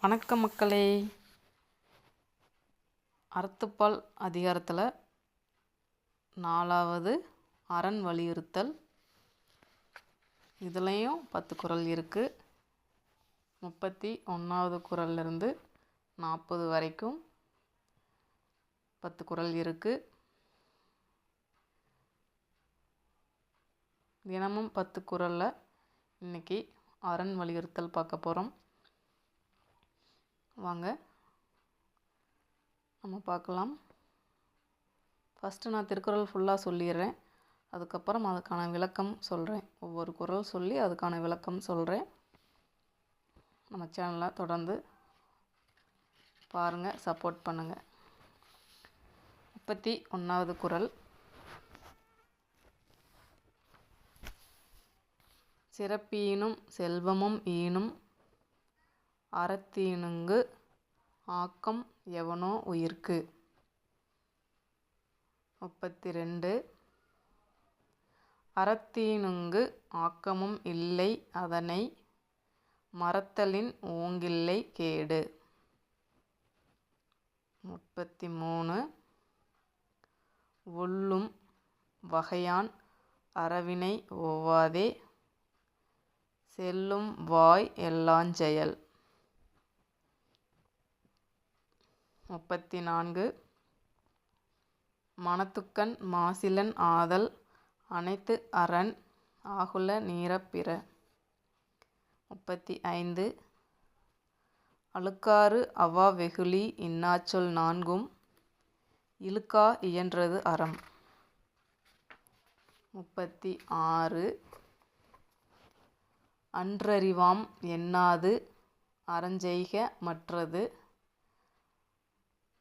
வணக்கம் மக்களே. அறத்துப்பால் அதிகாரத்தில் நாலாவது அரண் வலியுறுத்தல். இதுலேயும் பத்து குறள் இருக்குது முப்பத்தி ஒன்றாவது குரல்லிருந்து நாற்பது வரைக்கும் பத்து குறள் இருக்குது தினமும் பத்து குறளில் இன்றைக்கி அரண் வலியுறுத்தல் பார்க்க போகிறோம் வாங்க. நம்ம பார்க்கலாம். ஃபஸ்ட்டு நான் திருக்குறள் ஃபுல்லாக சொல்லிடுறேன். அதுக்கப்புறம் அதுக்கான விளக்கம் சொல்கிறேன் ஒவ்வொரு குறள் சொல்லி அதுக்கான விளக்கம் சொல்கிறேன் நம்ம சேனலை தொடர்ந்து பாருங்கள் சப்போர்ட் பண்ணுங்கள் முப்பத்தி ஒன்றாவது குறள் சிறப்பீனும் செல்வமும் ஈனும் அறத்தீனுங்கு ஆக்கம் எவனோ உயிர்க்கு. முப்பத்தி ரெண்டு அறத்தீனுங்கு ஆக்கமும் இல்லை அதனை மறத்தலின் ஓங்கில்லை கேடு. முப்பத்தி மூணு ஒல்லும் வகையான் அறவினை ஓவாதே செல்லும் வாய் எல்லாஞ்செயல் முப்பத்தி நான்கு மனத்துக்கண் மாசிலன் ஆதல் அனைத்து அரண் ஆகுல நீரப்பிற முப்பத்தி ஐந்து அழுக்காறு அவா வெகுளி இன்னாச்சொல் நான்கும் இழுக்கா இயன்றது அறம். முப்பத்தி ஆறு அன்றறிவாம் எண்ணாது அறஞ்செய்க மற்றது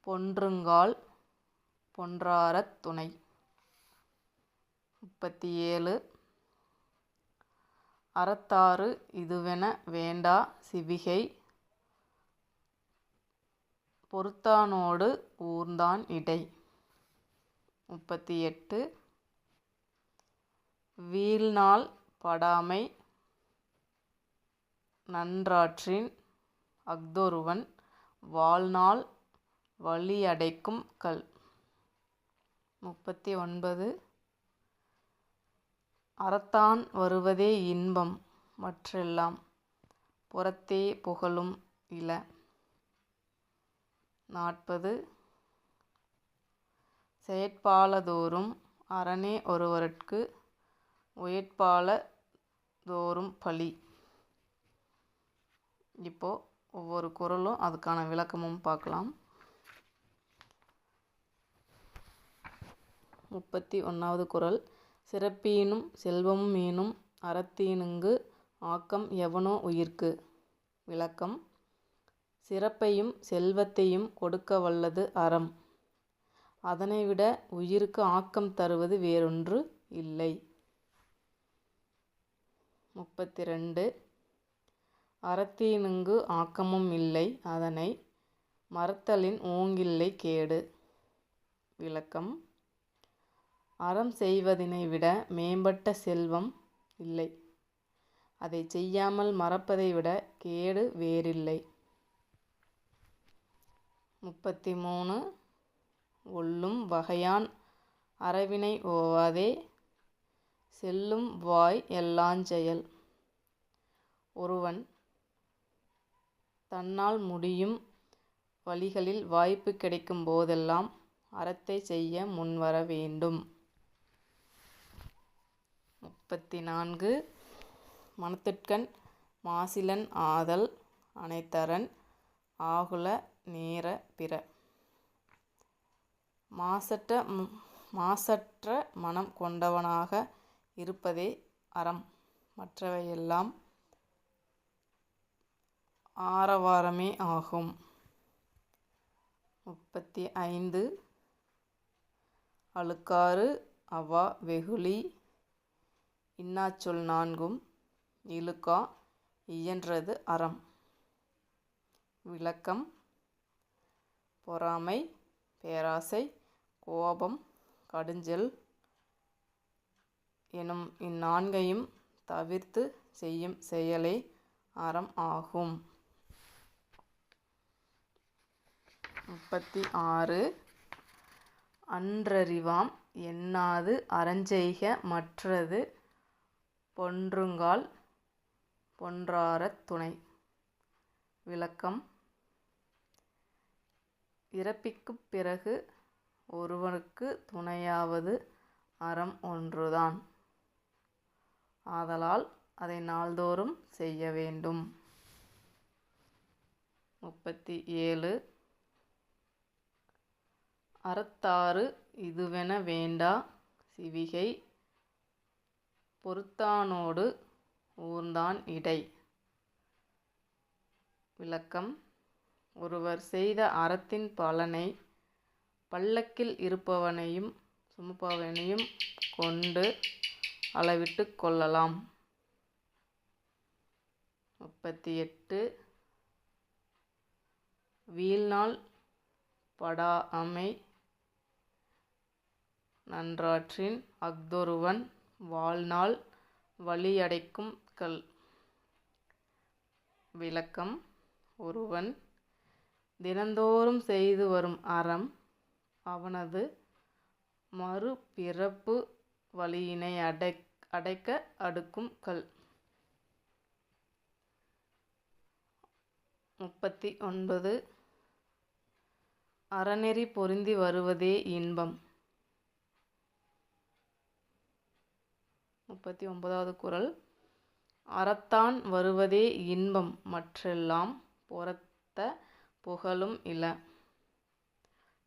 பொன்றுங்கால் பொன்றாரத் துணை. முப்பத்தி ஏழு அறத்தாறு இதுவென வேண்டா சிவிகை. பொறுத்தானோடு ஊர்ந்தான் இடை. முப்பத்தி எட்டு வீழ்நாள் படாமை நன்றாற்றின் அஃதொருவன் வாழ்நாள் வழியடைக்கும் கல். முப்பத்தி ஒன்பது அறத்தான் வருவதே இன்பம் மற்றெல்லாம் புறத்தே புகழும் இல. நாற்பது. செயற்பாலதோறும் அரணே ஒருவருக்கு உயற்பால தோறும் பழி. இப்போது ஒவ்வொரு குறளும் அதுக்கான விளக்கமும் பார்க்கலாம். முப்பத்தி ஒன்றாவது குரல். சிறப்பீனும் செல்வமும் மீனும் அறத்தீனுங்கு ஆக்கம் எவனோ உயிர்க்கு? விளக்கம். சிறப்பையும் செல்வத்தையும் கொடுக்க வல்லது அறம். அதனைவிட உயிருக்கு ஆக்கம் தருவது வேறொன்று இல்லை. முப்பத்தி ரெண்டு அறத்தீனுங்கு ஆக்கமும் இல்லை. அதனை மறத்தலின் ஓங்கில்லை கேடு. விளக்கம். அறம் செய்வதினை விட மேம்பட்ட செல்வம் இல்லை. அதை செய்யாமல் மறப்பதை விட கேடு வேறில்லை. முப்பத்தி மூணு ஒல்லும் வகையான் அறவினை ஓவாதே. செல்லும் வாய் எல்லாஞ்செயல் ஒருவன் தன்னால் முடியும் வழிகளில் வாய்ப்பு கிடைக்கும் போதெல்லாம் அறத்தை செய்ய முன்வர வேண்டும். முப்பத்தி நான்கு மனத்திற்கண் மாசிலன் ஆதல் அனைத்தரன் ஆகுல நேர பிற. மாசற்ற மாசற்ற மனம் கொண்டவனாக இருப்பதே அறம். மற்றவையெல்லாம் ஆரவாரமே ஆகும். முப்பத்தி ஐந்து அழுக்காறு அவா வெகுளி இன்னாச்சொல் நான்கும் இழுக்கா இயன்றது அறம். விளக்கம் பொறாமை பேராசை கோபம் கடுஞ்செல் எனும் இந்நான்கையும் தவிர்த்து செய்யும் செயலே அறம் ஆகும். முப்பத்தி ஆறு. அன்றறிவாம் எண்ணாது அறஞ்செய்க மற்றது பொன்றுங்கால் பொன்றாரத் துணை. விளக்கம். இறப்பிக்குப் பிறகு ஒருவனுக்கு துணையாவது அறம் ஒன்றுதான். ஆதலால் அதை நாள்தோறும் செய்ய வேண்டும். முப்பத்தி ஏழு அறத்தாறு இதுவென வேண்டா சிவிகை பொறுத்தானோடு ஊர்ந்தான் இடை. விளக்கம். ஒருவர் செய்த அறத்தின் பலனை பல்லக்கில் இருப்பவனையும் சுமப்பவனையும் கொண்டு அளவிட்டு கொள்ளலாம். முப்பத்தி எட்டு வீழ்நாள் படாமை நன்றாற்றின் அஃதொருவன் வாழ்நாள் வழியடைக்கும் கல். விளக்கம். ஒருவன் தினந்தோறும் செய்து வரும் அறம் அவனது மறுபிறப்பு வழியினை அடை அடைக்க அடுக்கும் கல். முப்பத்தி ஒன்பது. அறநெறி பொருந்தி வருவதே இன்பம். முப்பத்தி ஒன்பதாவது குரல். அறத்தான் வருவதே இன்பம் மற்றெல்லாம் பொறத்த புகழும் இல.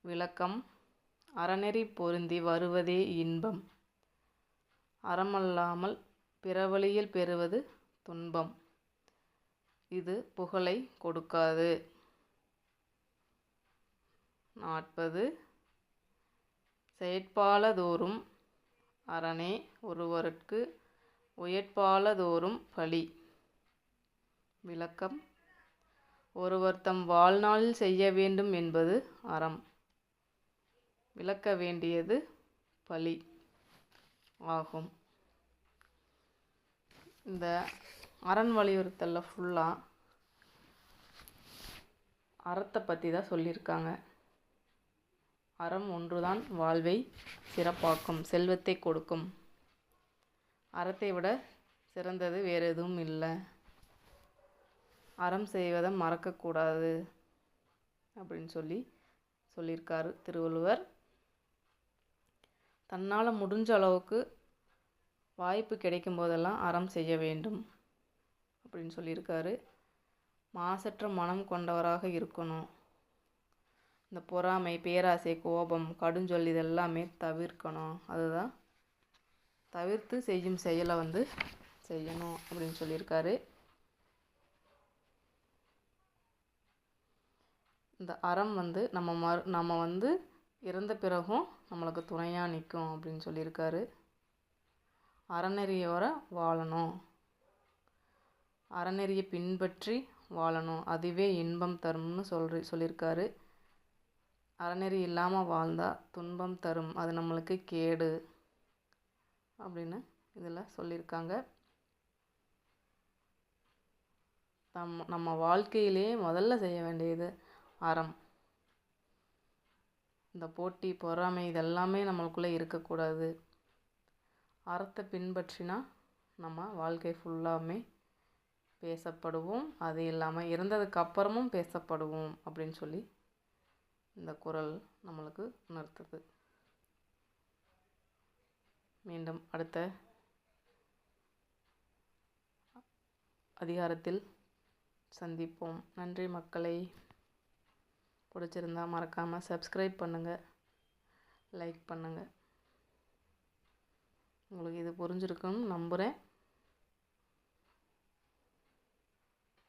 விளக்கம் அறநெறி பொருந்தி வருவதே இன்பம். அறமல்லாமல் பிறவழியில் பெறுவது துன்பம். இது புகழை கொடுக்காது. நாற்பது. செயற்பாலதோறும் அரணே ஒருவருக்கு உயற்பாலதோறும் பழி விளக்கம். ஒருவர் தம் வாழ்நாளில் செய்ய வேண்டும் என்பது அறம். விளக்க வேண்டியது பழி ஆகும். இந்த அரண் வலியுறுத்தலில் ஃபுல்லாக அறத்தை பற்றி தான் சொல்லியிருக்காங்க. அறம் ஒன்றுதான் வாழ்வை சிறப்பாக்கும் செல்வத்தை கொடுக்கும். அறத்தை விட சிறந்தது வேறு எதுவும் இல்லை. அறம் செய்வதை மறக்கக்கூடாது அப்படின்னு சொல்லி சொல்லியிருக்காரு திருவள்ளுவர். தன்னால் முடிஞ்ச அளவுக்கு வாய்ப்பு கிடைக்கும் போதெல்லாம் அறம் செய்ய வேண்டும் அப்படின்னு சொல்லியிருக்காரு. மாசற்ற மனம் கொண்டவராக இருக்கணும். இந்த பொறாமை பேராசை கோபம் கடுஞ்சொல் இதெல்லாமே தவிர்க்கணும். அதுதான். தவிர்த்து செய்யும் செயலை வந்து செய்யணும் அப்படின்னு சொல்லியிருக்காரு. இந்த அறம் வந்து நம்ம மறு நம்ம வந்து இறந்த பிறகும் நம்மளுக்கு துணையாக நிற்கும் அப்படின்னு சொல்லியிருக்காரு. அறநெறியோர வாழணும். அறநெறியை பின்பற்றி வாழணும். அதுவே இன்பம் தரும்னு சொல்றி சொல்லியிருக்காரு. அறநெறி இல்லாமல் வாழ்ந்தால் துன்பம் தரும். அது நம்மளுக்கு கேடு அப்படின்னு இதில் சொல்லியிருக்காங்க. நம் நம்ம வாழ்க்கையிலேயே முதல்ல செய்ய வேண்டியது அறம். இந்த போட்டி பொறாமை இதெல்லாமே நம்மளுக்குள்ளே இருக்கக்கூடாது. அறத்தை பின்பற்றினா நம்ம வாழ்க்கை ஃபுல்லாமே பேசப்படுவோம். அது இல்லாமல் இறந்ததுக்கு அப்புறமும் பேசப்படுவோம் அப்படின்னு சொல்லி இந்த குரல் நம்மளுக்கு உணர்த்துது. மீண்டும் அடுத்த அதிகாரத்தில் சந்திப்போம். நன்றி மக்களை. பிடிச்சிருந்தா மறக்காமல் சப்ஸ்கிரைப் பண்ணுங்கள் லைக் பண்ணுங்கள் உங்களுக்கு இது புரிஞ்சிருக்குன்னு நம்புகிறேன்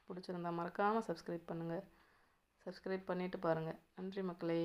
பிடிச்சிருந்தா மறக்காமல் சப்ஸ்கிரைப் பண்ணுங்கள் சப்ஸ்கிரைப் பண்ணிவிட்டு பாருங்கள் நன்றி மக்களே.